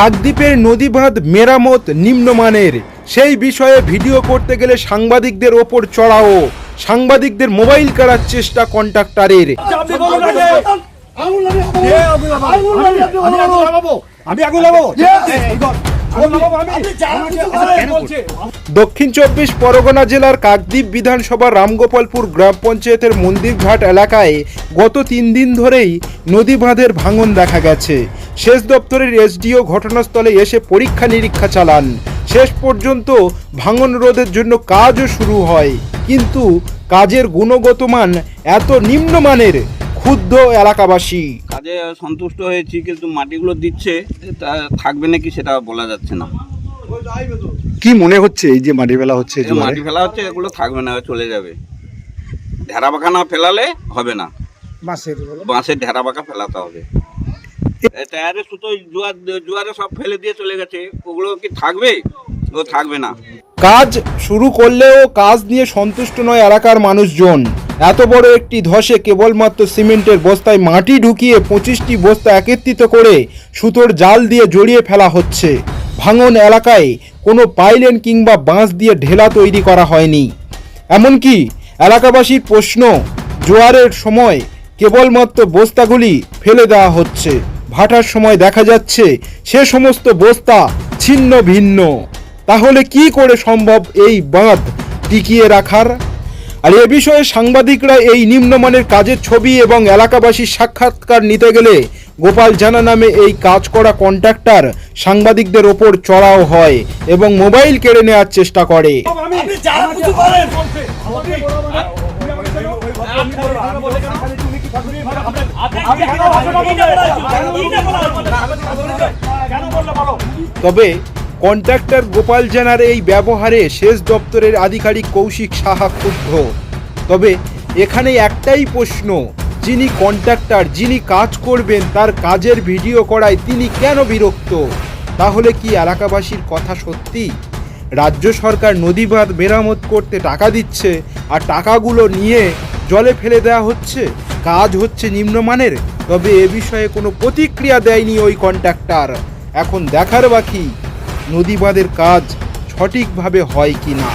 কাকদ্বীপের নদী বাঁধ মেরামত নিম্নমানের। সেই বিষয়ে ভিডিও করতে গেলে সাংবাদিকদের ওপর চড়াও। সাংবাদিকদের মোবাইল কাড়ার চেষ্টা কন্ট্রাক্টরের। দক্ষিণ চব্বিশ পরগনা জেলার কাকদ্বীপ বিধানসভা রামগোপালপুর গ্রাম পঞ্চায়েতের মন্দিরঘাট এলাকায় গত তিন দিন ধরেই নদী বাঁধের ভাঙন দেখা গেছে। সেচ দপ্তরের এসডিও ঘটনাস্থলে এসে পরীক্ষা নিরীক্ষা চালান। শেষ পর্যন্ত ভাঙন রোধের জন্য কাজও শুরু হয়। কিন্তু কাজের গুণগত মান এত নিম্নমানের ক্ষুব্ধ এলাকাবাসী। কাজে সন্তুষ্ট হয়েছি কিন্তু মাটিগুলো দিচ্ছে তা থাকবে নাকি সেটা বলা যাচ্ছে না। কি মনে হচ্ছে এই যে মাটি ফেলা হচ্ছে মাটি ফেলা হচ্ছে এগুলো থাকবে না চলে যাবে। ঢেরা বাঁকা না ফেলালে হবে না। বাঁশের বাঁশের ঢেরা বাঁকা ফেলাতে হবে। টায়ারে সুতো জোয়ার, জোয়ারে সব ফেলে দিয়ে চলে গেছে। ওগুলো কি থাকবে? ও থাকবে না। কাজ শুরু করলেও কাজ নিয়ে সন্তুষ্ট নয় এলাকার মানুষজন। এত বড় একটি ধসে কেবলমাত্র সিমেন্টের বস্তায় মাটি ঢুকিয়ে পঁচিশটি বস্তা একত্রিত করে সুতোর জাল দিয়ে জড়িয়ে ফেলা হচ্ছে। ভাঙন এলাকায় কোনো পাইলেন কিংবা বাঁশ দিয়ে ঢেলা তৈরি করা হয়নি। এমনকি এলাকাবাসীর প্রশ্ন, জোয়ারের সময় কেবলমাত্র বস্তাগুলি ফেলে দেওয়া হচ্ছে। ভাটার সময় দেখা যাচ্ছে সে সমস্ত বস্তা ছিন্ন ভিন্ন তাহলে কি করে সম্ভব এই বাঁধ টিকিয়ে রাখার আর এ বিষয়ে সাংবাদিকরা এই নিম্নমানের কাজের ছবি এবং এলাকাবাসীর সাক্ষাৎকার নিতে গেলে গোপাল জানা নামে এই কাজ করা কন্ট্রাক্টর সাংবাদিকদের ওপর চড়াও হয় এবং মোবাইল কেড়ে নেওয়ার চেষ্টা করে আপনি তবে কন্ট্রাক্টর গোপাল জানার এই ব্যবহারে সেচ দপ্তরের আধিকারিক কৌশিক সাহা ক্ষুব্ধ। তবে এখানে একটাই প্রশ্ন, যিনি কন্ট্রাক্টর, যিনি কাজ করবেন, তার কাজের ভিডিও করায় তিনি কেন বিরক্ত? তাহলে কি এলাকাবাসীর কথা সত্যি? রাজ্য সরকার নদী বাঁধ মেরামত করতে টাকা দিচ্ছে আর টাকাগুলো নিয়ে জলে ফেলে দেওয়া হচ্ছে? কাজ হচ্ছে নিম্নমানের। তবে এ বিষয়ে কোনো প্রতিক্রিয়া দেয়নি ওই কন্ট্রাক্টর। এখন দেখার বাকি নদী বাঁধের কাজ সঠিকভাবে হয় কি না?